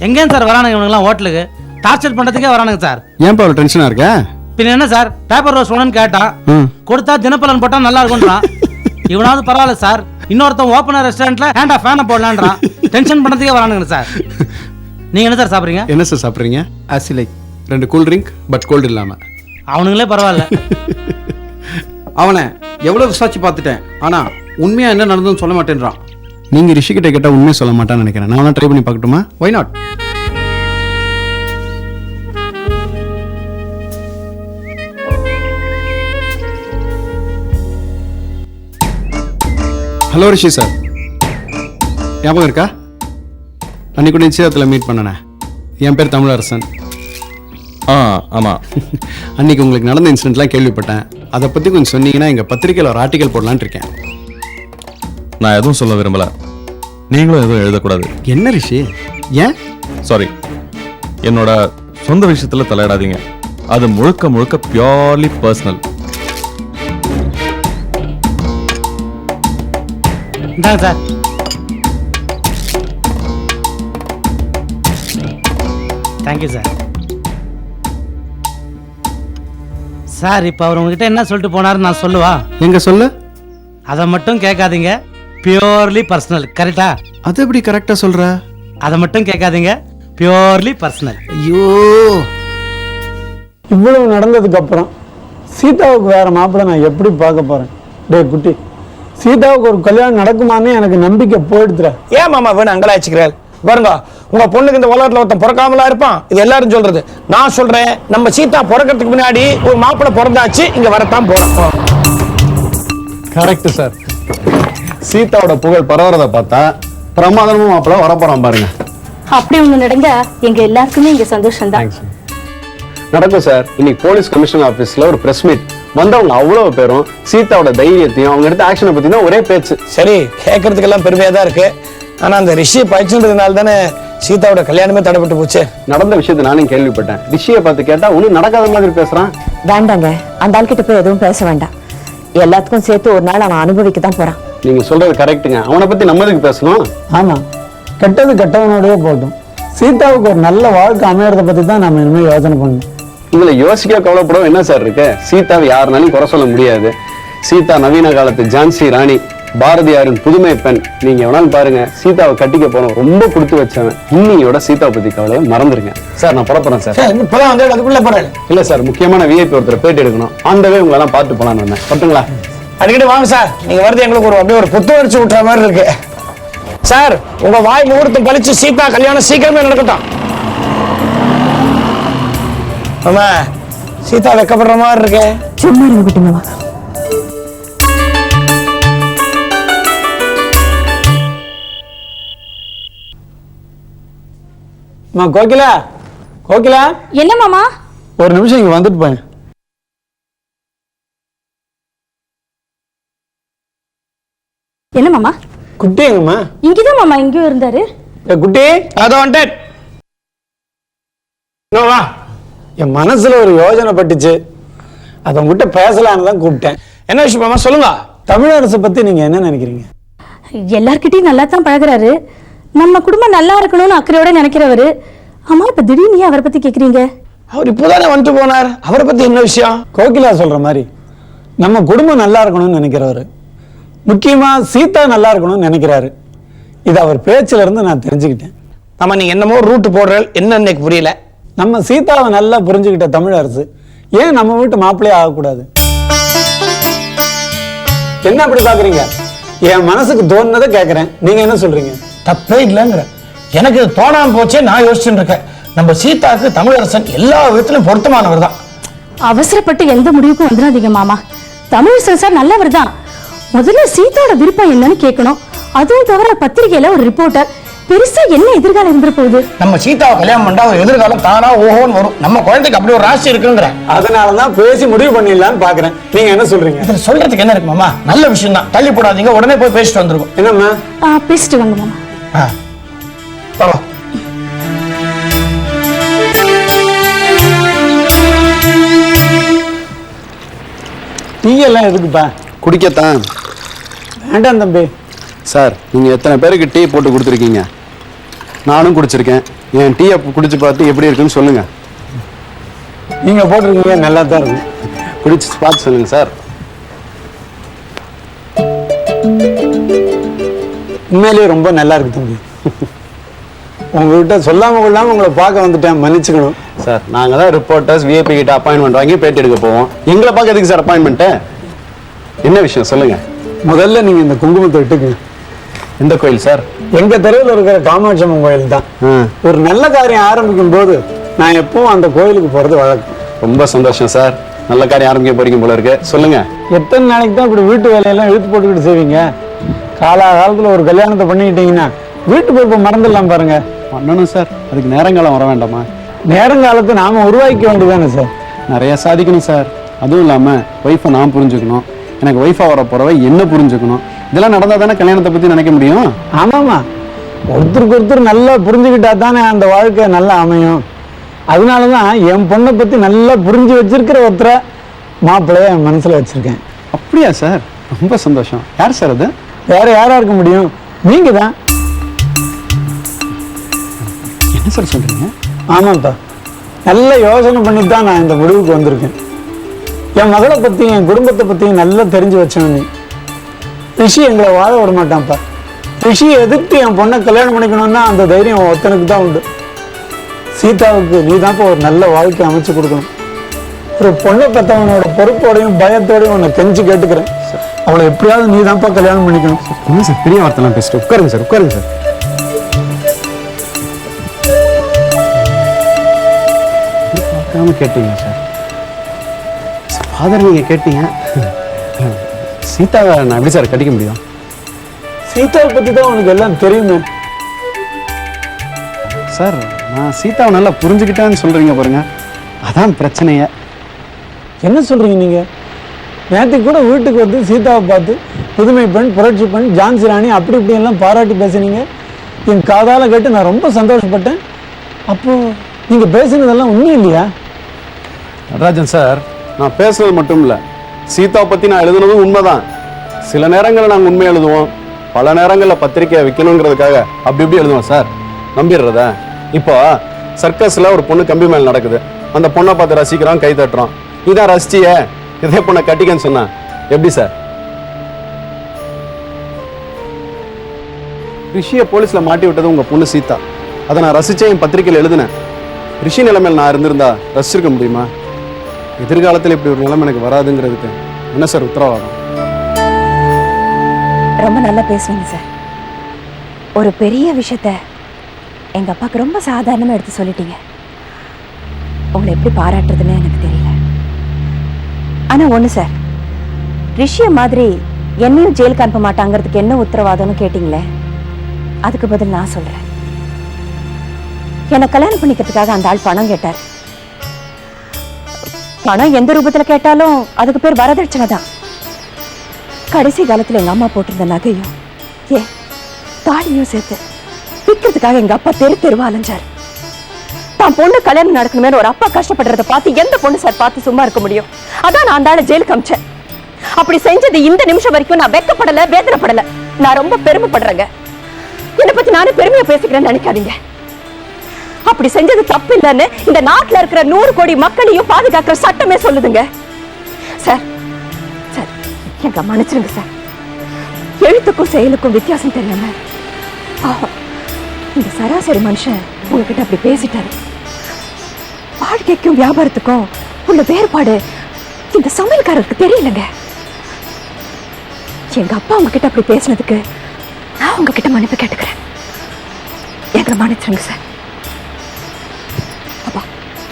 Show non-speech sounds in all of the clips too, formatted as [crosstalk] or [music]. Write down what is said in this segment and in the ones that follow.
எங்கேயும் சார் வரானுங்க இவனுங்களாம் ஹோட்டலுக்கு? டார்ச்சர் பண்ணுறதுக்கே வரானுங்க சார். ஏன்பா அவ்வளோ டென்ஷனாக இருக்க? பின்ன என்ன சார்? பேப்பர் ரோஸ் வேணும்னு கேட்டான். ம். கொடுத்தா தினப்பலன் போட்டா நல்லா இருக்கும்ன்றான். [laughs] இவனாவது பரவாயில்ல சார். இன்னொருத்தன் ஓப்பனர் ரெஸ்டாரண்ட்ல ஹேண்டா ஃபேனை போடலான்றான். [laughs] டென்ஷன் பண்ணதுக்கே வரானுங்க சார் நீங்க என்ன சார் சாப்பிட்றீங்க? என்ன சார் சாப்பிட்றீங்க? ஆசிலை ரெண்டு கூல் ட்ரிங்க் பட் கோல்டு இல்லாமல் அவனுங்களே பரவாயில்ல. [laughs] அவனை எவ்வளவு விசாரிச்சு பார்த்துட்டேன். ஆனா உண்மையா என்ன நடந்ததுன்னு சொல்ல மாட்டேன்றான். நீங்கள் ரிஷிகிட்ட கேட்டால் உண்மையை சொல்ல மாட்டான்னு நினைக்கிறேன். நான் வேணா ட்ரை பண்ணி பார்க்கட்டுமா? Why not hello Rishi sir. ஞாபகம் இருக்கா? அன்னைக்கு கூட நிச்சயத்தில் மீட் பண்ணனே. என் பேர் தமிழரசன். ஆ ஆமாம் [laughs] அன்னைக்கு உங்களுக்கு நடந்த இன்சிடென்ட்லாம் கேள்விப்பட்டேன். அதை பற்றி கொஞ்சம் சொன்னீங்கன்னா எங்கள் பத்திரிக்கையில் ஒரு ஆர்டிக்கல் போடலான்னு இருக்கேன். நான் எதுவும் சொல்ல விரும்பல. நீங்களும் எதுவும் எழுதக்கூடாது. என்ன ரிஷி? ஏன்? சாரி என்னோட சொந்த விஷயத்தில் தலையிடாதீங்க. அது முழுக்க முழுக்க பியோர்லி பர்சனல் இந்தாங்க sir. Thank you sir sir இப்போ அவர் உங்ககிட்ட என்ன சொல்லிட்டு போனாருன்னு நான் சொல்லுவா? எங்க சொல்லு? அதை மட்டும் கேட்காதீங்க. பியூர்லி பர்சனல் கரெக்டா அது எப்படி கரெக்டாக சொல்கிற அதை மட்டும் கேட்காதீங்க. பியூர்லி பர்சனல் ஐயோ. இவ்வளவு நடந்ததுக்கு அப்புறம் சீதாவுக்கு வேற மாப்பிள்ளை நான் எப்படி பார்க்க போறேன்? டேய் குட்டி. சீதாவுக்கு ஒரு கல்யாணம் நடக்குமான்னு எனக்கு நம்பிக்கை போயிடுதுற ஏன் மாமா வேணும் அங்கலாய்ச்சிக்கிறார் பாருங்க உங்க பொண்ணுக்கு இந்த உலகத்துல ஒருத்தன் பிறக்காமலா இருப்பான். இது எல்லாரும் சொல்றது. நான் சொல்றேன் நம்ம சீதா பிறக்கிறதுக்கு முன்னாடி ஒரு மாப்பிள்ளை பிறந்தாச்சு இங்க வரத்தான் போறோம். கரெக்ட் சார் சீதாவோட புகழ் பரவுறத பார்த்தா பிரமாதமும் மாப்பிள்ள வரப்போறான் பாருங்க. அப்படி ஒண்ணு நடந்தா எங்க எல்லாருக்குமே இங்க சந்தோஷம் தான் நடக்கும் சார் இன்னைக்கு போலீஸ் கமிஷனர் ஆபீஸ்ல ஒரு பிரஸ் மீட் வந்தவங்க அவ்வளவு பேரும் சீதாவோட தைரியத்தையும் அவங்க எடுத்த ஆக்ஷனை பத்தி தான் ஒரே பேச்சு. சரி கேட்கறதுக்கெல்லாம் பெருமையா தான் இருக்கு. ஆனா அந்த ரிஷி பயிற்சின்றதுனால தானே சீதாவோட கல்யாணமே தடைப்பட்டு போச்சு? நடந்த விஷயத்தை நானும் கேள்விப்பட்டேன். ரிஷியை பார்த்து கேட்டா ஒன்னும் நடக்காத மாதிரி பேசுறான். வேண்டாங்க அந்த ஆள்கிட்ட போய் எதுவும் பேச வேண்டாம். எல்லாத்துக்கும் சேர்த்து ஒரு நாள் அவன் அனுபவிக்க தான் போறான். நீங்க சொல்றது கரெக்ட்டுங்க அவனை பத்தி நம்ம எதுக்கு பேசணும்? ஆமா. கெட்டது கெட்டவனோடயே போகட்டும். சீதாவுக்கு ஒரு நல்ல வாழ்க்கை அமையறத பத்தி தான் நம்ம இனிமேல் யோசனை பண்ணணும். இதுல யோசிக்க கவலைப்படவும் என்ன சார் இருக்கு? சீதாவை யாருனாலும் குறை சொல்ல முடியாது. சீதா நவீன காலத்து ஜான்சி ராணி பாரதியாரின் புதுமை பெண். நீங்க எவனாலும் பாருங்க சீதாவை கட்டிக்க போனோம் ரொம்ப கொடுத்து வச்சவன். இன்னையோட சீதா பத்தி கவலையை மறந்துருங்க. சார் நான் புறப்படுறேன் சார். சரி, இப்பதான் வந்து அதுக்குள்ள போறேன் இல்ல சார் முக்கியமான விஐபி ஒருத்தர் பேட்டி எடுக்கணும். ஆண்டவே உங்களை எல்லாம் பார்த்து போலான்னு வந்தேன். பட்டுங்களா அடிக்கடி வாங்க சார். நீங்க வருது எங்களுக்கு ஒரு அப்படியே ஒரு புத்துணர்ச்சி விட்டுற மாதிரி இருக்கு. சார் உங்க வாய் முகூர்த்தம் பழிச்சு சீதா கல்யாணம் சீக்கிரமே நடக்கட்டும். ஆமா சீதா வெக்கப்படுற மாதிரி இருக்கு. சும்மா இருங்க குட்டி மாமா அம்மா கோகிலா கோகிலா. என்ன மாமா? ஒரு நிமிஷம் இங்க வந்துட்டு போயேன் என்ன மாமா? குட்டி எங்கம்மா? இங்கதான் மாமா எங்கேயோ இருந்தாரு. ஏ குட்டி அதோ வந்துட்டேன். இங்க வா. என் மனசுல ஒரு யோசனை பட்டுச்சு. அதை உங்ககிட்ட பேசலான்னு தான் கூப்பிட்டேன். என்ன விஷயம் சொல்லுங்க. தமிழரசை பத்தி நீங்க என்ன நினைக்கிறீங்க? எல்லார்கிட்டயும் நல்லா தான் பழகுறாரு. நம்ம குடும்பம் நல்லா இருக்கணும்னு அக்கறையோட நினைக்கிறவரு. ஆமா இப்ப திடீர்னு ஏன் அவரை பத்தி கேக்குறீங்க? அவர் இப்போதானே வந்துட்டு போனார். அவரை பத்தி என்ன விஷயம்? கோகிலா சொல்ற மாதிரி நம்ம குடும்பம் நல்லா இருக்கணும்னு நினைக்கிறவரு. முக்கியமா சீதா நல்லா இருக்கணும்னு நினைக்கிறாரு. இது அவர் பேச்சுல இருந்து நான் தெரிஞ்சுக்கிட்டேன். ஆமா நீங்க என்னமோ ரூட் போடுறீங்க என்ன எனக்கு புரியல. நம்ம சீதாவை நல்லா புரிஞ்சுக்கிட்ட தமிழரசு ஏன் நம்ம வீட்டு மாப்பிள்ளையே ஆகக்கூடாது? என்ன அப்படி பாக்குறீங்க? என் மனசுக்கு தோணுனதை கேக்குறேன். நீங்க என்ன சொல்றீங்க? தப்பே இல்லைங்கிற. எனக்கு இது தோணாம போச்சே நான் யோசிச்சுட்டு இருக்கேன். நம்ம சீதாக்கு தமிழரசன் எல்லா விதத்திலும் பொருத்தமானவர் தான். அவசரப்பட்டு எந்த முடிவுக்கும் வந்துடாதீங்க மாமா. தமிழ் சார் நல்லவர் தான். முதல்ல சீதாவோட விருப்பம் என்னன்னு கேட்கணும். அதுவும் தவிர பத்திரிகையில ஒரு ரிப்போர்ட்டர் பெருசா என்ன எதிர்காலம் இருந்துற போகுது? நம்ம சீதாவை கல்யாணம் பண்ணா எதிர்காலம் தானா ஓஹோன்னு வரும். நம்ம குழந்தைக்கு அப்படி ஒரு ராசி இருக்குங்கிற. அதனால தான் பேசி முடிவு பண்ணிடலாம்னு பாக்குறேன். நீங்க என்ன சொல்றீங்க? இதுல சொல்றதுக்கு என்ன இருக்கு மாமா? நல்ல விஷயம் தான் தள்ளி போடாதீங்க. உடனே போய் பேசிட்டு வந்துருவோம். என்னம்மா? பேசிட்டு வந்து மாமா. ஆ. வா டீயெல்லாம் எதுக்குப்பா? குடிக்கத்தான். வேண்டாம் தம்பி. சார் நீங்கள் எத்தனை பேருக்கு டீ போட்டு கொடுத்துருக்கீங்க? நானும் குடிச்சிருக்கேன். என் டீயை குடிச்சு பார்த்து எப்படி இருக்குன்னு சொல்லுங்க. நீங்க போட்டிருக்கீங்க நல்லா தான் இருக்கும் குடிச்சு பார்த்து சொல்லுங்க சார். உண்மையிலேயே ரொம்ப நல்லா இருக்கு தம்பி. உங்ககிட்ட சொல்லாம கொள்ளாம உங்களை பார்க்க வந்துட்டேன் மன்னிச்சுக்கணும். சார் நாங்கள் தான் ரிப்போர்ட்டர்ஸ் விஐபி கிட்ட அப்பாயின்மெண்ட் வாங்கி பேட்டி எடுக்க போவோம். எங்களை பார்க்க எதுக்கு சார் அப்பாயின்மெண்ட்டு என்ன விஷயம் சொல்லுங்க. முதல்ல நீங்க இந்த குங்குமத்தை விட்டுக்குங்க. எந்த கோயில் சார்? எங்க தெருவில் இருக்கிற காமாட்சி அம்மன் கோயில் தான். ஒரு நல்ல காரியம் ஆரம்பிக்கும் போது நான் எப்பவும் அந்த கோயிலுக்கு போறது வழக்கம். ரொம்ப சந்தோஷம் சார். நல்ல காரியம் ஆரம்பிக்க போறீங்க போல இருக்கு. சொல்லுங்க. எத்தனை நாளைக்கு தான் இப்படி வீட்டு வேலையெல்லாம் இழுத்து போட்டுக்கிட்டு செய்வீங்க? காலாகாலத்துல ஒரு கல்யாணத்தை பண்ணிக்கிட்டீங்கன்னா வீட்டு பொறுப்பை மறந்துடலாம் பாருங்க. பண்ணணும் சார். அதுக்கு நேரங்காலம் வர வேண்டாமா? நேரங்காலத்தை நாம உருவாக்கிக்க வேண்டியதானே சார்? நிறைய சாதிக்கணும் சார். அதுவும் இல்லாமல் ஒய்ஃபை நான் புரிஞ்சுக்கணும். எனக்கு ஒய்ஃபாக வர போகிறவ என்ன புரிஞ்சுக்கணும்? இதெல்லாம் நடந்தால் தானே கல்யாணத்தை பற்றி நினைக்க முடியும்? ஆமாமா ஒருத்தருக்கு ஒருத்தர் நல்லா புரிஞ்சுக்கிட்டா தானே அந்த வாழ்க்கை நல்லா அமையும். அதனால தான் என் பொண்ணை பத்தி நல்லா புரிஞ்சு வச்சிருக்கிற ஒருத்தரை மாப்பிள்ளைய என் மனசுல வச்சிருக்கேன். அப்படியா சார்? ரொம்ப சந்தோஷம். யார் சார் அது? வேற யாரா இருக்க முடியும்? நீங்க தான் என்ன சார் சொல்கிறீங்க ஆமாப்பா நல்ல யோசனை பண்ணி தான் நான் இந்த முடிவுக்கு வந்திருக்கேன். என் மகளை பற்றியும் என் குடும்பத்தை பற்றியும் நல்லா தெரிஞ்சு வச்சவன் நீ. ரிஷி எங்களை வாழ விட மாட்டான்ப்பா. ரிஷியை எதிர்த்து என் பொண்ணை கல்யாணம் பண்ணிக்கணும்னா அந்த தைரியம் ஒருத்தனுக்கு தான் உண்டு. சீதாவுக்கு நீ தான்ப்பா ஒரு நல்ல வாழ்க்கை அமைச்சு கொடுக்கணும். ஒரு பொண்ணை பெற்றவனோட பொறுப்போடையும் பயத்தோடையும் உன்னை கெஞ்சி கேட்டுக்கிறேன். அவளை எப்படியாவது நீ தான்ப்பா கல்யாணம் பண்ணிக்கணும். என்ன சார் பெரிய வார்த்தைலாம் பேசிட்டு உட்காருங்க சார் உட்காருங்க சார். கேட்டீங்க சார்? ஃபாதர் நீங்கள் கேட்டீங்க. சீதாவை நான் எப்படி சார் கட்டிக்க முடியும்? சீதாவை பற்றி தான் உனக்கு எல்லாம் தெரியுமே. சார் நான் சீதாவை நல்லா புரிஞ்சுக்கிட்டேன்னு சொல்கிறீங்க பாருங்க. அதான் பிரச்சனையே. என்ன சொல்றீங்க நீங்க? நேற்று கூட வீட்டுக்கு வந்து சீதாவை பார்த்து புதுமை பெண் புரட்சி பெண் ஜான்சி ராணி அப்படி இப்படி எல்லாம் பாராட்டி பேசுனீங்க. என் காதால கேட்டு நான் ரொம்ப சந்தோஷப்பட்டேன். அப்போ நீங்க பேசுனதெல்லாம் உண்மை இல்லையா? நடராஜன் சார் நான் பேசுனது மட்டும் இல்லை. சீதாவை பற்றி நான் எழுதுனதும் உண்மைதான். சில நேரங்களில் நாங்கள் உண்மை எழுதுவோம். பல நேரங்களில் பத்திரிக்கையை வைக்கணுங்கிறதுக்காக அப்படி இப்படி எழுதுவோம் சார். நம்பிடுறதா? இப்போ சர்க்கஸில் ஒரு பொண்ணு கம்பி மேல் நடக்குது. அந்த பொண்ணை பார்த்து ரசிக்கிறோம் கை தட்டுறோம் இதான் ரசிச்சிய. இதே பொண்ணை கட்டிக்கன்னு சொன்னேன் எப்படி சார்? ரிஷியை போலீஸில் மாட்டி விட்டது உங்கள் பொண்ணு சீதா. அதை நான் ரசித்தேன் என் பத்திரிக்கையில் எழுதினேன். ரிஷி நிலைமையில் நான் இருந்திருந்தா ரசிச்சிருக்க முடியுமா? எதிர்காலத்தில் இப்படி ஒரு நிலைமை எனக்கு வராதுங்கிறதுக்கு என்ன சார் உத்தரவாதம்? ரொம்ப நல்லா பேசுவீங்க சார். ஒரு பெரிய விஷயத்த எங்க அப்பாவுக்கு ரொம்ப சாதாரணமா எடுத்து சொல்லிட்டீங்க. உங்களை எப்படி பாராட்டுறதுன்னு எனக்கு தெரியல. ஆனா ஒண்ணு சார் ரிஷிய மாதிரி என்னையும் ஜெயிலுக்கு அனுப்ப மாட்டாங்கிறதுக்கு என்ன உத்தரவாதம்னு கேட்டிங்களே அதுக்கு பதில் நான் சொல்றேன். என்னை கல்யாணம் பண்ணிக்கிறதுக்காக அந்த ஆள் பணம் கேட்டார். பணம் எந்த ரூபத்துல கேட்டாலும் அதுக்கு பேர் வரதட்சணை தான் கடைசி காலத்துல எங்க அம்மா போட்டிருந்த நகையும் ஏ தாலியும் சேர்த்து விற்கிறதுக்காக எங்க அப்பா தெரு தெருவா அலைஞ்சார். தான் பொண்ணு கல்யாணம் நடக்கணுமே ஒரு அப்பா கஷ்டப்படுறத பார்த்து எந்த பொண்ணு சார் பார்த்து சும்மா இருக்க முடியும்? அதான் நான் அந்த ஜெயிலுக்கு அமிச்சேன். அப்படி செஞ்சது இந்த நிமிஷம் வரைக்கும் நான் வெக்கப்படல வேதனைப்படல. நான் ரொம்ப பெருமைப்படுறேங்க. என்னை பத்தி நானே பெருமையா பேசிக்கிறேன்னு நினைக்காதீங்க. அப்படி செஞ்சது தப்பு இல்லைன்னு இந்த நாட்டில் இருக்கிற நூறு கோடி மக்களையும் பாதுகாக்கிற சட்டமே சொல்லுதுங்க. சார் சார் எங்க மன்னிச்சிருங்க சார். எழுத்துக்கும் செயலுக்கும் வித்தியாசம் தெரியாம இந்த சராசரி மனுஷன் உங்ககிட்ட அப்படி பேசிட்டாரு. வாழ்க்கைக்கும் வியாபாரத்துக்கும் உள்ள வேறுபாடு இந்த சமையல்காரருக்கு தெரியலங்க. எங்க அப்பா உங்ககிட்ட அப்படி பேசினதுக்கு நான் உங்ககிட்ட மன்னிப்பு கேட்டுக்கிறேன். எங்களை மன்னிச்சிருங்க சார்.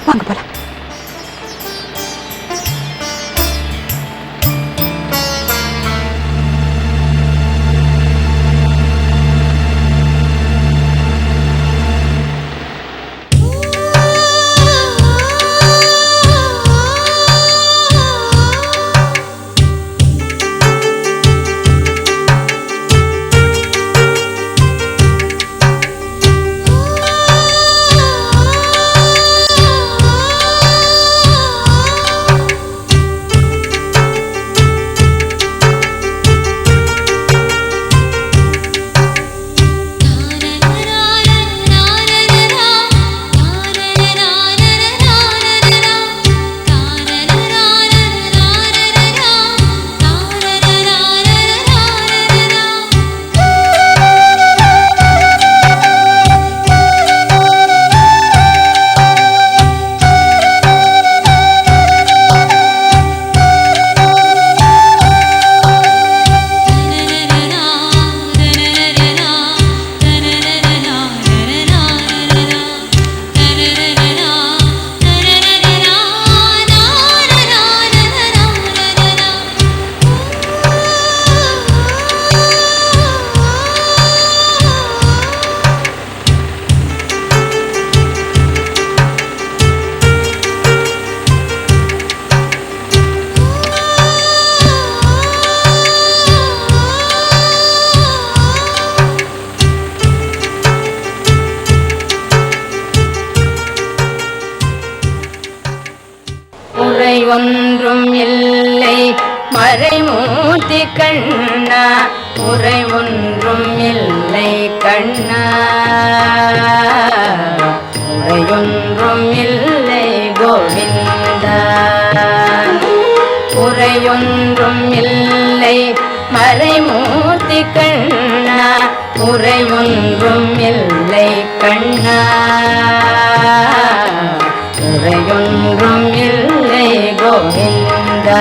வாங்க போலாம் மறைமூர்த்தி கண்ணா உரையொன்றும் இல்லை கண்ணா. உரையொன்றும் இல்லை கோவிந்தா.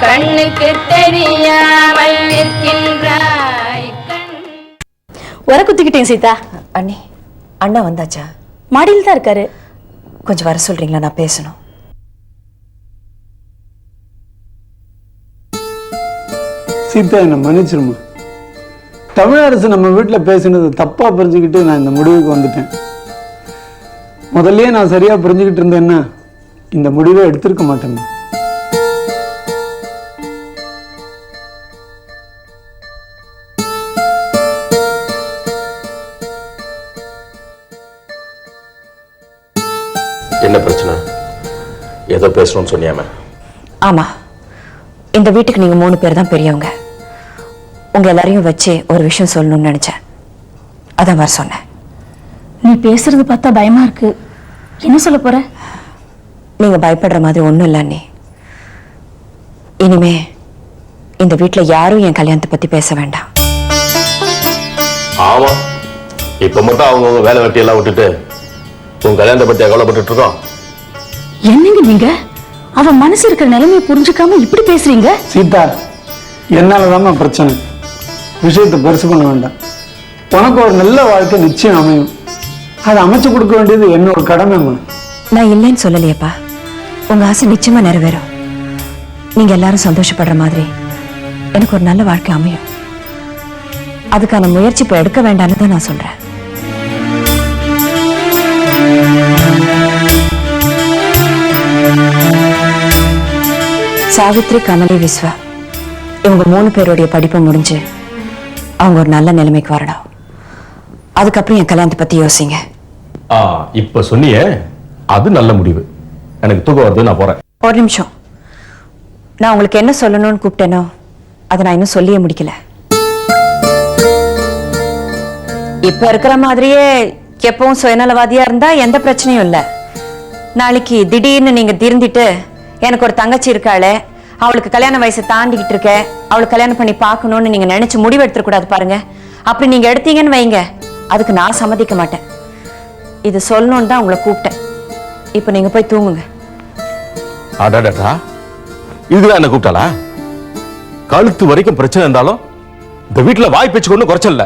கண்ணுக்கு தெரியாமல் நிற்கின்றாய் கண். உர குத்திக்கிட்டேன் சீதா. அண்ணி அண்ணா வந்தாச்சா? மாடியில் தான் இருக்காரு. கொஞ்சம் வர சொல்றீங்களா? நான் பேசணும். சீதா என்னை மன்னிச்சிருமா? தமிழரசு நம்ம வீட்டில் பேசினது தப்பா புரிஞ்சுக்கிட்டு நான் இந்த முடிவுக்கு வந்துட்டேன். முதல்லயே நான் சரியா புரிஞ்சுக்கிட்டு இருந்தேன்னா இந்த முடிவை எடுத்திருக்க மாட்டேம்மா என்ன பிரச்சனை? ஏதோ பேசணும்னு சொன்னியாமே. ஆமா. இந்த வீட்டுக்கு நீங்க மூணு பேர் தான் பெரியவங்க. உங்க எல்லாரையும் வச்சு ஒரு விஷயம் சொல்லணும்னு நினைச்சேன். அதான் வர சொன்னேன். நீ பேசுறது பார்த்தா பயமா இருக்கு. என்ன சொல்ல போற? நீங்க பயப்படுற மாதிரி ஒண்ணும் இல்ல அண்ணி. இனிமே இந்த வீட்ல யாரும் என் கல்யாணத்தை பத்தி பேச வேண்டாம். ஆமா. இப்ப மட்டும் அவங்கவுங்க வேலை வெட்டி எல்லாம் விட்டுட்டு உன் கல்யாணத்தை பத்தி கவலைப்பட்டுட்டு இருக்கோம். என்னங்க நீங்க? அவ மனசு இருக்கிற நிலைமையை புரிஞ்சுக்காம இப்படி பேசுறீங்க? சீதா என்னால பிரச்சனை? விஷயத்தை பெருசு பண்ண வேண்டாம். உனக்கு ஒரு நல்ல வாழ்க்கை நிச்சயம் அமையும். அதை அமைச்சு கொடுக்க வேண்டியது என்னோட கடமைம்மா நான் இல்லைன்னு சொல்லலையேப்பா. உங்க ஆசை நிச்சயமா நிறைவேறும். நீங்க எல்லாரும் சந்தோஷப்படுற மாதிரி எனக்கு ஒரு நல்ல வாழ்க்கை அமையும். அதுக்கான முயற்சி இப்ப எடுக்க வேண்டாம்னு தான் நான் சொல்றேன். சாவித்ரி கமலி விஸ்வா இவங்க மூணு பேருடைய படிப்பு முடிஞ்சு அவங்க ஒரு நல்ல நிலைமைக்கு வரணும். அதுக்கப்புறம் என் கல்யாணத்தை பத்தி யோசிங்க. ஆ இப்ப சொன்னியே அது நல்ல முடிவு. எனக்கு தூக்கம் வருது நான் போறேன். ஒரு நிமிஷம். நான் உங்களுக்கு என்ன சொல்லணும்னு கூப்பிட்டேனோ அதை நான் இன்னும் சொல்லியே முடிக்கல. இப்ப இருக்கிற மாதிரியே எப்பவும் சுயநலவாதியா இருந்தா எந்த பிரச்சனையும் இல்ல. நாளைக்கு திடீர்னு நீங்க திருந்திட்டு எனக்கு ஒரு தங்கச்சி இருக்காளே அவளுக்கு கல்யாண வயசை தாண்டிக்கிட்டு இருக்க. அவளுக்கு கல்யாணம் பண்ணி பார்க்கணும்னு நீங்க நினைச்சு முடிவு எடுத்துக்கூடாது பாருங்க. அப்படி நீங்க எடுத்தீங்கன்னு வைங்க. அதுக்கு நான் சம்மதிக்க மாட்டேன். இது சொல்லணும்னு தான் உங்களை கூப்பிட்டேன். இப்போ நீங்க போய் தூங்குங்க. அடாடா இதுதான் என்ன கூப்பிட்டாளா? கழுத்து வரைக்கும் பிரச்சனை இருந்தாலும் இந்த வீட்டில் வாய் பேச்சு கொண்டு குறைச்சல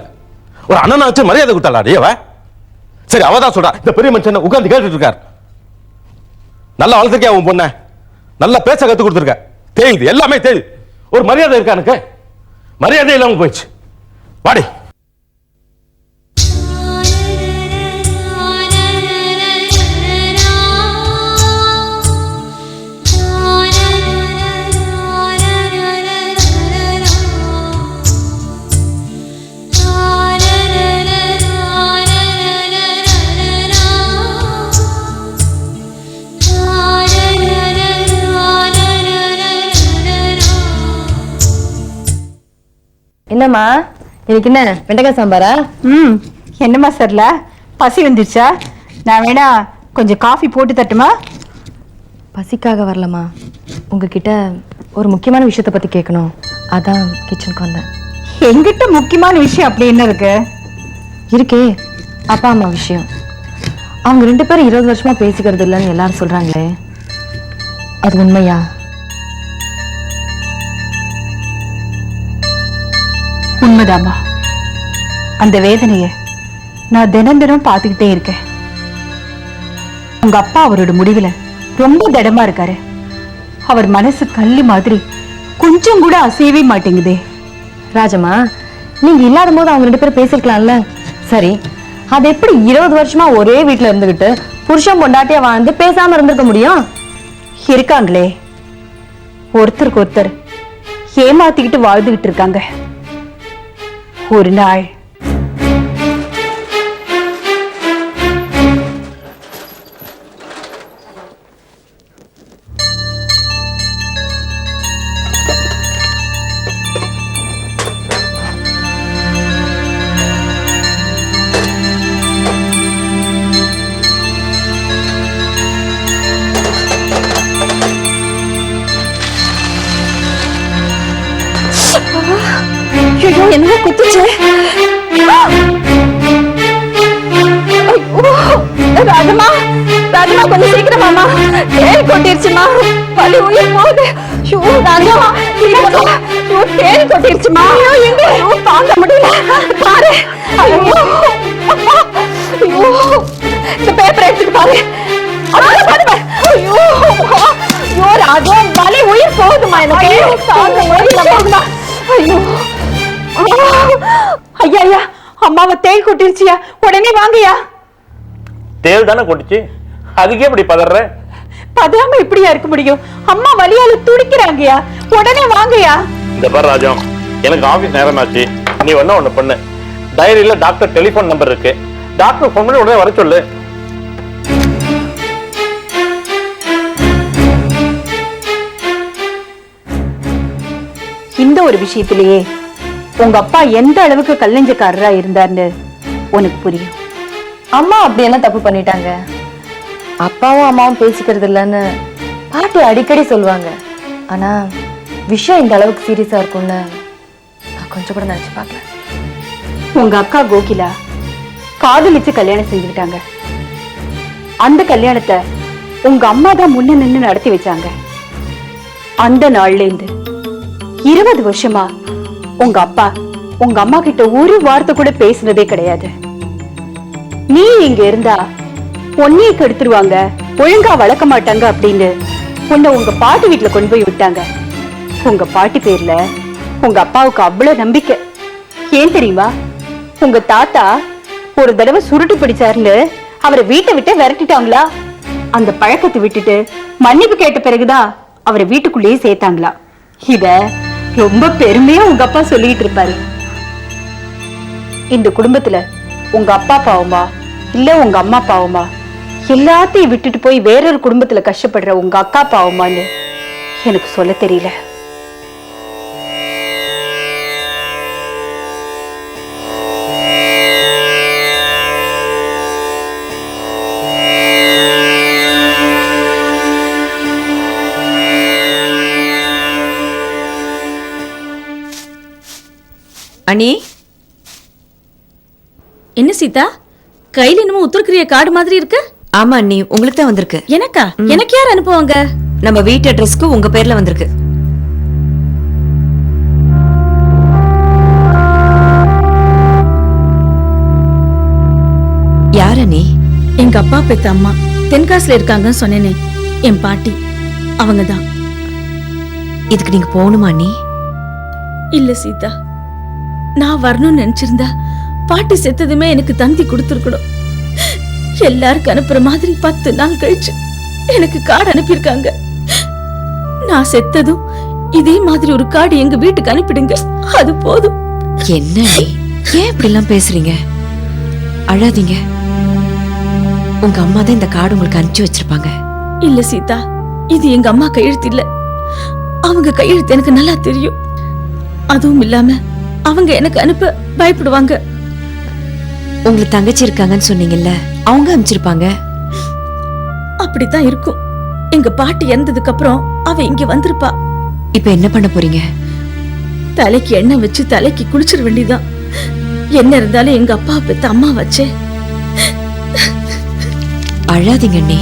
ஒரு அண்ணனை வச்சு மரியாதை கொடுத்தாளா அவ? சரி அவ தான் சொல்றா. இந்த பெரிய மனுஷன் உட்கார்ந்து கேட்டுட்டு இருக்கார். நல்லா வளர்த்துருக்கேன் உன் பொண்ணை. நல்லா பேச கற்றுக் கொடுத்துருக்க. தெரியுது எல்லாமே தேயுது. ஒரு மரியாதை இருக்கா எனக்கு? மரியாதை இல்லாமல் போயிடுச்சு. வாடி. என்னம்மா? இன்னைக்கு என்ன? வெண்டைக்காய் சாம்பாரா? ம். என்னம்மா சரில பசி வந்துருச்சா? நான் வேணா கொஞ்சம் காஃபி போட்டு தட்டுமா? பசிக்காக வரலம்மா. உங்ககிட்ட ஒரு முக்கியமான விஷயத்தை பத்தி கேட்கணும். அதான் கிச்சனுக்கு வந்தேன். எங்கிட்ட முக்கியமான விஷயம் அப்படி என்ன இருக்கு? இருக்கே. அப்பா அம்மா விஷயம். அவங்க ரெண்டு பேரும் இருபது வருஷமா பேசிக்கிறது இல்லைன்னு எல்லாரும் சொல்றாங்களே. அது உண்மையா? உண்மைதாம்மா. அந்த வேதனைய நான் தினம் தினம் பார்த்துக்கிட்டே இருக்கேன். உங்க அப்பா அவரோட முடிவுல ரொம்ப திடமா இருக்காரு. அவர் மனசு கல்லு மாதிரி கொஞ்சம் கூட அசையவே மாட்டேங்குதே. ராஜம்மா நீங்க இல்லாத போது அவங்க ரெண்டு பேரும் பேசிருக்கலாம்ல? சரி அது எப்படி இருபது வருஷமா ஒரே வீட்ல இருந்துகிட்டு புருஷன் பொண்டாட்டியா வாழ்ந்து பேசாம இருந்திருக்க முடியும்? இருக்காங்களே. ஒருத்தருக்கு ஒருத்தர் ஏமாத்திக்கிட்டு வாழ்ந்துகிட்டு இருக்காங்க. ஒரு நாள் குத்துச்சு கொஞ்சம் சீக்கிரமாமா தேன் கொட்டிருச்சுமா வலி உயிர் போகுது. ஷூ ராஜம்மா சீக்கிரமா ஷூ தேன் கொட்டிருச்சுமா ஐயோ எங்க? ஐயோ தாங்க முடியல. பாரு. ஐயோ ஐயோ இந்த பேப்பரை எடுத்துட்டு பாரு. ஐயோ ஐயோ ராஜா வலி உயிர் போகுதுமா எனக்கு. தாங்க முடியல ஐயோ. ஐயா ஐயா அம்மாவை தேள் கொட்டிருச்சியா? உடனே வாங்கய்யா. தேல் தானே கொட்டுச்சு? அதுக்கே இப்படி பதற பதாம இப்படியா இருக்க முடியும்? அம்மா வலியால துடிக்கிறாங்கய்யா. உடனே வாங்கய்யா. இந்த பாரு ராஜம் எனக்கு ஆபீஸ் நேரமாச்சு. நீ வேணா ஒண்ணு பண்ணு. டைரியில டாக்டர் டெலிபோன் நம்பர் இருக்கு. டாக்டர் ஃபோன் பண்ணி உடனே வர சொல்லு. இந்த ஒரு விஷயத்திலேயே உங்க அப்பா எந்த அளவுக்கு கல்லஞ்சக்காரரா இருந்தார்னு உனக்கு புரியும். அம்மா அப்படி என்ன தப்பு பண்ணிட்டாங்க? அப்பாவும் அம்மாவும் பேசிக்கிறது இல்லைன்னு பாட்டி அடிக்கடி சொல்லுவாங்க. ஆனா விஷயம் இந்த அளவுக்கு சீரியஸா இருக்கும்னு நான் கொஞ்சம் கூட நினைச்சு பார்க்கல. உங்க அக்கா கோகிலா காதலிச்சு கல்யாணம் செஞ்சுக்கிட்டாங்க. அந்த கல்யாணத்தை உங்க அம்மா தான் முன்ன நின்னு நடத்தி வச்சாங்க. அந்த நாள்ல இருந்து இருபது வருஷமா உங்க அப்பா உங்க அம்மா கிட்ட ஒரு வார்த்தை கூட பேசுனதே கிடையாது. நீ இங்க இருந்தா பொன்னியை கெடுத்துருவாங்க ஒழுங்கா வளர்க்க மாட்டாங்க அப்படின்னு உன்னை உங்க பாட்டி வீட்டுல கொண்டு போய் விட்டாங்க. உங்க பாட்டி பேர்ல உங்க அப்பாவுக்கு அவ்வளவு நம்பிக்கை. ஏன் தெரியுமா? உங்க தாத்தா ஒரு தடவை சுருட்டு பிடிச்சாருன்னு அவரை வீட்டை விட்டு விரட்டிட்டாங்களா? அந்த பழக்கத்தை விட்டுட்டு மன்னிப்பு கேட்ட பிறகுதான் அவரை வீட்டுக்குள்ளேயே சேர்த்தாங்களா? இத ரொம்ப பெருமையா உங்க அப்பா சொல்லிட்டு இருப்பாரு. இந்த குடும்பத்துல உங்க அப்பா பாவமா இல்ல உங்க அம்மா பாவமா எல்லாத்தையும் விட்டுட்டு போய் வேறொரு குடும்பத்துல கஷ்டப்படுற உங்க அக்கா பாவமான்னு எனக்கு சொல்ல தெரியல. அண்ணி என்ன சீதா? கையில என்னமோ உத்தரக்கிரிய கார்டு மாதிரி இருக்கு. ஆமா அண்ணி உங்களுக்கு தான் வந்திருக்கு. எனக்கா? எனக்கு யார் அனுப்புவாங்க? நம்ம வீட்டு அட்ரஸ்க்கு உங்க பேர்ல வந்திருக்கு. யார் அண்ணி? எங்க அப்பா பெத்த அம்மா. தென்காசில இருக்காங்கன்னு சொன்னேனே. என் பாட்டி. அவங்க தான் இதுக்கு நீங்க போகணுமா அண்ணி? இல்ல சீதா. நான் வரணும்னு நினைச்சிருந்தா பாட்டி செத்ததுமே எனக்கு தந்தி கொடுத்துருக்கணும். எல்லாருக்கும் அனுப்புற மாதிரி பத்து நாள் கழிச்சு எனக்கு கார்டு அனுப்பியிருக்காங்க. நான் செத்ததும் இதே மாதிரி ஒரு கார்டு எங்க வீட்டுக்கு அனுப்பிடுங்க. அது போதும். என்ன ஏன் இப்படி எல்லாம் பேசுறீங்க? அழாதீங்க. உங்க அம்மா தான் இந்த கார்டு உங்களுக்கு அனுப்பிச்சு வச்சிருப்பாங்க. இல்ல சீதா இது எங்க அம்மா கையெழுத்து இல்ல. அவங்க கையெழுத்து எனக்கு நல்லா தெரியும். அதுவும் இல்லாம அவங்க எனக்கு அனுப்ப பயப்படுவாங்க. உங்களுக்கு தங்கச்சி இருக்காங்கன்னு சொன்னீங்கல்ல அவங்க அனுப்பிச்சிருப்பாங்க. அப்படித்தான் இருக்கும். எங்க பாட்டி இறந்ததுக்கு அப்புறம் அவ இங்க வந்திருப்பா. இப்ப என்ன பண்ண போறீங்க? தலைக்கு எண்ணெய் வச்சு தலைக்கு குளிச்சிட வேண்டியதுதான். என்ன இருந்தாலும் எங்க அப்பா பெத்த அம்மா வச்சே. அழாதீங்க அண்ணி.